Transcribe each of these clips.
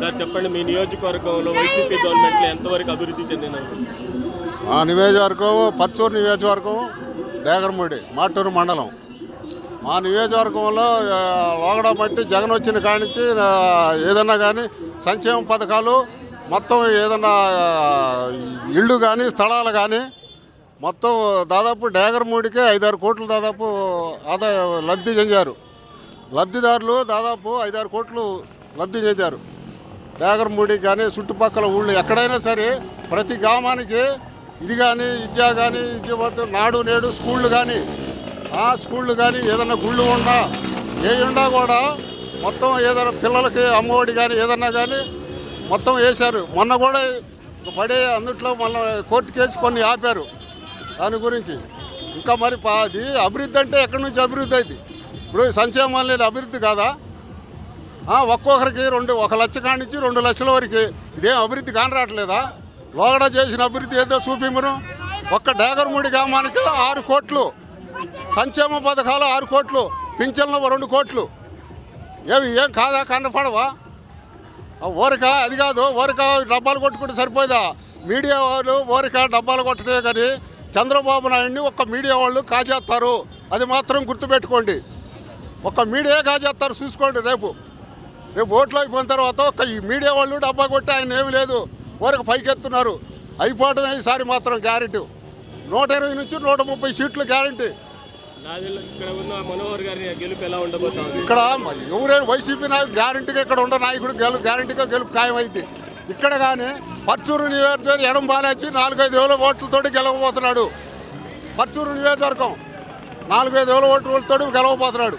Sir చెప్పండి మీ నియోజకవర్గంలో YCP గవర్నమెంట్లో ఎంతవరకు అభివృద్ధి చెందినది మా నియోజకవర్గం పచ్చూరు నియోజకవర్గం డేగరమూడి మాటూరు మండలం. మా నియోజకవర్గంలో లోగడ మట్టి జగన్ వచ్చిన కాడి నుంచి ఏదన్నా కానీ సంక్షేమ పథకాలు మొత్తం ఏదన్నా ఇళ్ళు కానీ స్థలాలు కానీ మొత్తం దాదాపు డేగరమూడికే ఐదారు కోట్లు దాదాపు ఆదాయ లబ్ధి చెందారు. లబ్ధిదారులు దాదాపు ఐదారు కోట్లు లబ్ధి చెందారు. డేగరమూడికి కానీ చుట్టుపక్కల ఊళ్ళు ఎక్కడైనా సరే ప్రతి గ్రామానికి ఇది కానీ విద్య కానీ విద్య నాడు నేడు స్కూళ్ళు కానీ ఆ స్కూళ్ళు కానీ ఏదైనా గుళ్ళు ఉన్నా ఏ ఉన్నా కూడా మొత్తం ఏదైనా పిల్లలకి అమ్మఒడి కానీ ఏదన్నా కానీ మొత్తం వేశారు. మొన్న కూడా పడే అందుట్లో మొన్న కోర్టు కేసు కొన్ని ఆపారు. దాని గురించి ఇంకా మరి అది అభివృద్ధి అంటే ఎక్కడి నుంచి అభివృద్ధి అయింది? ఇప్పుడు సంక్షేమం లేని అభివృద్ధి కాదా? ఒక్కొక్కరికి రెండు ఒక లక్ష కాడి నుంచి రెండు లక్షల వరకు. ఇదేం అభివృద్ధి కానరావట్లేదా? లోగడ చేసిన అభివృద్ధి ఏదో చూపిమ్మను ఒక్క డేగర్మూడి గ్రామానికి ఆరు కోట్లు. సంక్షేమ పథకాలు ఆరు కోట్లు. పింఛన్లు రెండు కోట్లు. ఏవి ఏం కాదా కనపడవా ఆ ఊరక అది కాదు ఊరక డబ్బాలు కొట్టుకుంటే సరిపోదా? మీడియా వాళ్ళు ఊరక డబ్బాలు కొట్టడే కానీ చంద్రబాబు నాయుడిని ఒక్క మీడియా వాళ్ళు కాజేస్తారు. అది మాత్రం గుర్తుపెట్టుకోండి. ఒక్క మీడియా కాజేస్తారు చూసుకోండి రేపు. రేపు ఓట్లు అయిపోయిన తర్వాత ఒక్క ఈ మీడియా వాళ్ళు డబ్బా కొట్టి ఆయన ఏమీ లేదు. ఊరకు పైకెత్తున్నారు. అయిపోవడమే ఈసారి మాత్రం గ్యారెంటీ. నూట ఇరవై నుంచి నూట ముప్పై సీట్లు గ్యారెంటీ. ఇక్కడ ఉన్న ఎవరైనా వైసీపీ నాయకుడు గ్యారంటీగా ఇక్కడ ఉండే నాయకుడు గెలు గ్యారంటీగా గెలుపు ఖాయమైంది ఇక్కడ కానీ పర్చూరు నియోజకవర్గం ఎడం బాలేచి నాలుగైదు వేల ఓట్లతోటి గెలవబోతున్నాడు. పర్చూరు నియోజకవర్గం నాలుగైదు వేల ఓట్లతో గెలవబోతున్నాడు.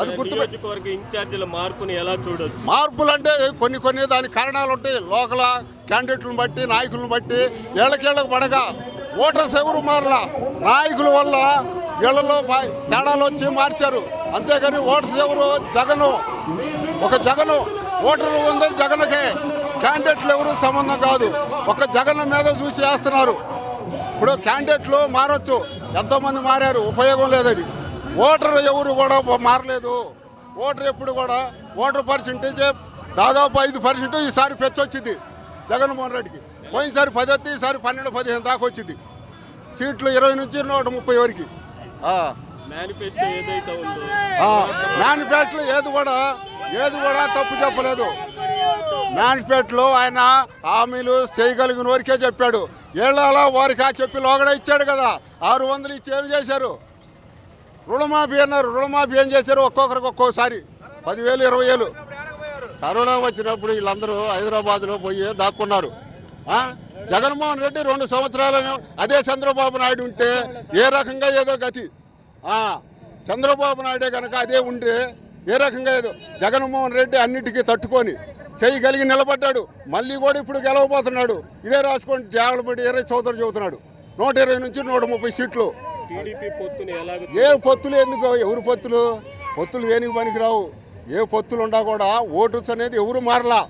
అది గుర్తు నియోజకవర్గ ఇన్ఛార్జీల మార్పుని ఎలా చూడొచ్చు? మార్పులు అంటే కొన్ని కొన్ని దానికి కారణాలు ఉంటాయి. లోకల్ క్యాండిడేట్లను బట్టి నాయకులను బట్టి ఏళ్ళకేళ్ళకు పడగా ఓటర్స్ ఎవరు మారలా? నాయకుల వల్ల వీళ్ళలో తేడాలు వచ్చి మార్చారు. అంతేగాని ఓటర్స్ ఎవరు? జగను. ఒక జగను. ఓటర్లు ఉంది జగన్కే. క్యాండిడేట్లు ఎవరు సంబంధం కాదు. ఒక జగన్ మీద చూసి వేస్తున్నారు. ఇప్పుడు క్యాండిడేట్లు మారొచ్చు. ఎంతోమంది మారారు. ఉపయోగం లేదు అది ఓటర్ ఎవరు కూడా మారలేదు. ఓటర్ ఎప్పుడు కూడా ఓటర్ పర్సెంటేజ్ దాదాపు ఐదు పర్సెంట్ ఈసారి పెంచొచ్చింది జగన్మోహన్ రెడ్డికి. పోయినసారి పది వస్తే ఈసారి పన్నెండు పదిహేను దాకా వచ్చింది. సీట్లు ఇరవై నుంచి నూట ముప్పై వరకు. మేనిఫెస్టో ఏది కూడా ఏది కూడా తప్పు చెప్పలేదు. మేనిఫెస్టోలో ఆయన హామీలు చేయగలిగిన వరకే చెప్పాడు. ఏళ్ళలా వారికి ఆ చెప్పి లోగడ ఇచ్చాడు కదా. ఆరు వందలు ఇచ్చి ఏమి చేశారు? రుణమాఫీ అన్నారు. రుణమాఫీ ఏం చేశారు? ఒక్కొక్కరికి ఒక్కోసారి పదివేలు ఇరవై వేలు కరోనా వచ్చినప్పుడు వీళ్ళందరూ హైదరాబాద్లో పోయి దాక్కున్నారు. జగన్మోహన్ రెడ్డి రెండు సంవత్సరాలు అదే చంద్రబాబు నాయుడు ఉంటే ఏ రకంగా ఏదో గతి. చంద్రబాబు నాయుడే కనుక అదే ఉంటే ఏ రకంగా ఏదో జగన్మోహన్ రెడ్డి అన్నిటికీ తట్టుకొని చేయగలిగి నిలబడ్డాడు. మళ్ళీ కూడా ఇప్పుడు గెలవబోతున్నాడు. ఇదే రాసుకోండి. జాగ్రత్తపడి ఇరవై చౌదరి చదువుతున్నాడు. నూట ఇరవై నుంచి నూట ముప్పై సీట్లు. ఏ పొత్తులు ఎందుకు? ఎవరు పొత్తులు? పొత్తులు దేనికి పనికిరావు ఏ పొత్తులు ఉండా కూడా ఓటర్స్ అనేది ఎవరు మారలా?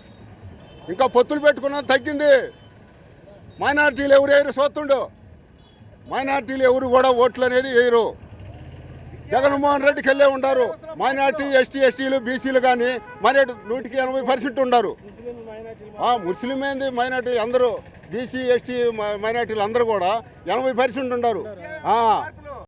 ఇంకా పొత్తులు పెట్టుకున్నది తగ్గింది. మైనార్టీలు ఎవరు వేయరు? సొత్తుండు. మైనార్టీలు ఎవరు కూడా ఓట్లు అనేది వేయరు. జగన్మోహన్ రెడ్డికి వెళ్ళే ఉండారు మైనార్టీ ఎస్టీ ఎస్టీలు బీసీలు కానీ మైనార్టీ నూటికి ఎనభై పర్సెంట్ ఉండారు. ఆ, ముస్లిం ఏంది? మైనార్టీ అందరూ బీసీ ఎస్టీ మైనార్టీలు అందరూ కూడా ఎనభై పర్సెంట్ ఉన్నారు ఆ,